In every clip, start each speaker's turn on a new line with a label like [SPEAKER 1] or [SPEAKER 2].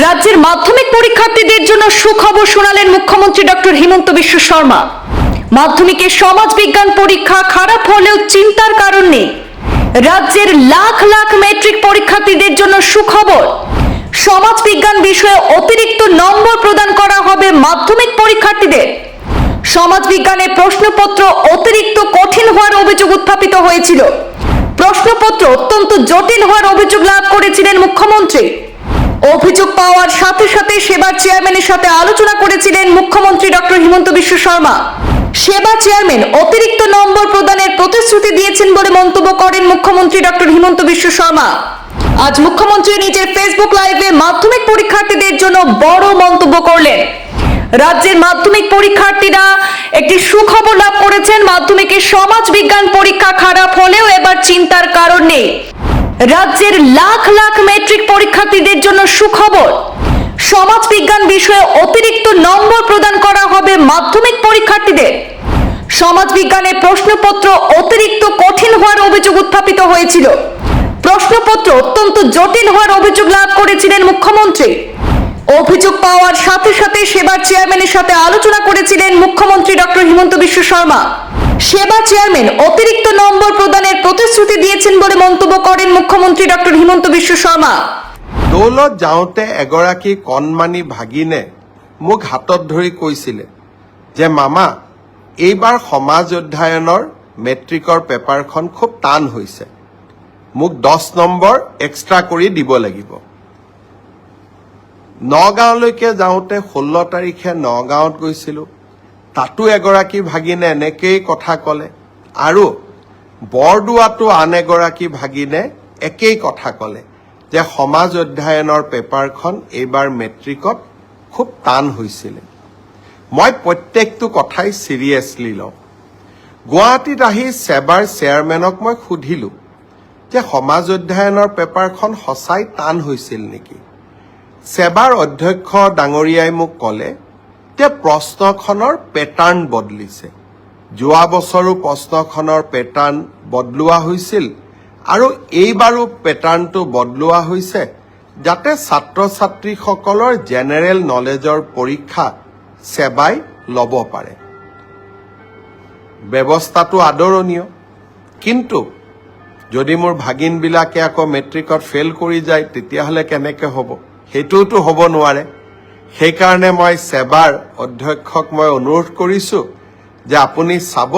[SPEAKER 1] রাজ্যের মাধ্যমিক পরীক্ষার্থীদের জন্য সুখবর শোনালেন মুখ্যমন্ত্রী ডক্টর হিমন্ত বিশ্ব শর্মা। মাধ্যমিকের সমাজ বিজ্ঞান পরীক্ষা খারাপ হলেও চিন্তার কারণ নেই। রাজ্যের লাখ লাখ মেট্রিক পরীক্ষার্থীদের জন্য সুখবর। সমাজ বিজ্ঞান বিষয়ে অতিরিক্ত নম্বর প্রদান করা হবে মাধ্যমিক পরীক্ষার্থীদের। সমাজ বিজ্ঞানে প্রশ্নপত্র অতিরিক্ত কঠিন হওয়ার অভিযোগ উত্থাপিত হয়েছিল। প্রশ্নপত্র অত্যন্ত জটিল হওয়ার অভিযোগ লাভ করেছিলেন মুখ্যমন্ত্রী। অভিযোগ পাওয়ার সাথে সাথে সেবার চেয়ারম্যানের সাথে আলোচনা করেছিলেন মুখ্যমন্ত্রী ডক্টর হিমন্ত বিশ্ব শর্মা। সেবা চেয়ারম্যান অতিরিক্ত নম্বর প্রদানের প্রতিশ্রুতি দিয়েছেন বলে মন্তব্য করেন মুখ্যমন্ত্রী ডক্টর হিমন্ত বিশ্ব শর্মা। আজ মুখ্যমন্ত্রী নিজের ফেসবুক লাইভে মাধ্যমিক পরীক্ষার্থীদের জন্য বড় মন্তব্য করলেন। রাজ্যের মাধ্যমিক পরীক্ষার্থীরা একটি সুখবর লাভ করেছেন মাধ্যমিকের সমাজ বিজ্ঞান পরীক্ষা খারাপ হলেও এবার চিন্তার কারণ নেই। রাজ্যের লাখ লাখ মেট্রিক পরীক্ষার্থীদের জন্য সুখবর। সমাজ বিজ্ঞান বিষয়ে অতিরিক্ত নম্বর প্রদান করা হবে মাধ্যমিক পরীক্ষার্থীদের। সমাজ বিজ্ঞানে প্রশ্নপত্র অতিরিক্ত কঠিন হওয়ার অভিযোগ উত্থাপিত হয়েছিল। প্রশ্নপত্র অত্যন্ত জটিল হওয়ার অভিযোগ লাভ করেছিলেন মুখ্যমন্ত্রী। অভিযোগ পাওয়ার সাথে সাথে সেবার চেয়ারম্যানের সাথে আলোচনা করেছিলেন মুখ্যমন্ত্রী ডক্টর হিমন্ত বিশ্ব শর্মা। সেবা চেয়ারম্যান অতিরিক্ত নম্বর প্ৰদানের প্রতিশ্রুতি দিয়েছেন বলে মন্তব্য করেন মুখ্যমন্ত্রী ডক্টর হিমন্ত বিশ্ব শর্মা।
[SPEAKER 2] দৌলত যাওঁতে এগৰাকী কণমানি ভাগিনে মোক হাতত ধৰি কৈছিলে যে, মামা, এইবাৰ সমাজ অধ্যয়নৰ মেট্ৰিকৰ পেপাৰখন খুব টান হৈছে। মোক দহ নম্বৰ এক্সট্ৰা কৰি দিব লাগিব। নগাঁৱলৈকে যাওঁতে ষোল্ল তাৰিখে নগাঁৱত গৈছিলোঁ। তাতো এগৰাকী ভাগিনে এনেকেই কথা ক'লে আৰু বৰদোৱাতো আন এগৰাকী ভাগিনে একেই কথা ক'লে যে সমাজ অধ্যয়নৰ পেপাৰখন এইবাৰ মেট্ৰিকত খুব টান হৈছিলে। মই প্ৰত্যেকটো কথাই ছিৰিয়াছলি লওঁ। গুৱাহাটীত আহি ছেবাৰ চেয়াৰমেনক মই সুধিলোঁ যে সমাজ অধ্যয়নৰ পেপাৰখন সঁচাই টান হৈছিল নেকি? ছেবাৰ অধ্যক্ষ ডাঙৰীয়াই মোক ক'লে যে প্ৰশ্নখনৰ পেটাৰ্ণ বদলিছে। যোৱা বছৰো প্ৰশ্নখনৰ পেটাৰ্ণ বদলোৱা হৈছিল আৰু এইবাৰো পেটাৰ্ণটো বদলোৱা হৈছে যাতে ছাত্ৰ ছাত্ৰীসকলৰ জেনেৰেল নলেজৰ পৰীক্ষা ছেবাই ল'ব পাৰে। ব্যৱস্থাটো আদৰণীয় কিন্তু যদি মোৰ ভাগিনবিলাকে আকৌ মেট্ৰিকত ফেইল কৰি যায় তেতিয়াহ'লে কেনেকৈ হ'ব? সেইটোওতো হ'ব নোৱাৰে। সেইকাৰণে মই ছেবাৰ অধ্যক্ষক মই অনুৰোধ কৰিছোঁ যে আপুনি চাব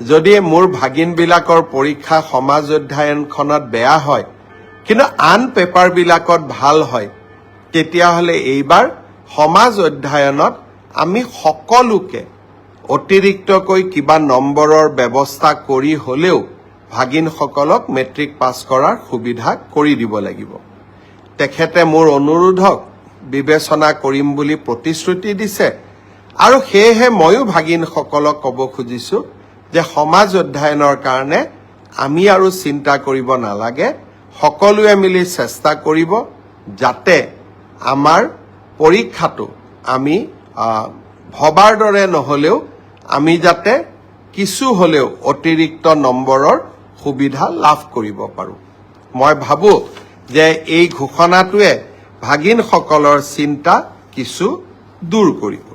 [SPEAKER 2] যদি মোৰ ভাগিনবিলাকৰ পৰীক্ষা সমাজ অধ্যয়নখনত বেয়া হয় কিন্তু আন পেপাৰবিলাকত ভাল হয় তেতিয়াহ'লে এইবাৰ সমাজ অধ্যয়নত আমি সকলোকে অতিৰিক্তকৈ কিবা নম্বৰৰ ব্যৱস্থা কৰি হ'লেও ভাগিনসকলক মেট্ৰিক পাছ কৰাৰ সুবিধা কৰি দিব লাগিব। তেখেতে মোৰ অনুৰোধক বিবেচনা কৰিম বুলি প্ৰতিশ্ৰুতি দিছে। আৰু সেয়েহে ময়ো ভাগিনসকলক ক'ব খুজিছোঁ যে সমাজ অধ্যয়নৰ কাৰণে আমি আৰু চিন্তা কৰিব নালাগে, সকলোৱে মিলি চেষ্টা কৰিব যাতে আমাৰ পৰীক্ষাটো আমি ভবাৰ দৰে নহ'লেও আমি যাতে কিছু হ'লেও অতিৰিক্ত নম্বৰৰ সুবিধা লাভ কৰিব পাৰোঁ। মই ভাবোঁ যে এই ঘোষণাটোৱে ভাগিনসকলৰ চিন্তা কিছু দূৰ কৰিব।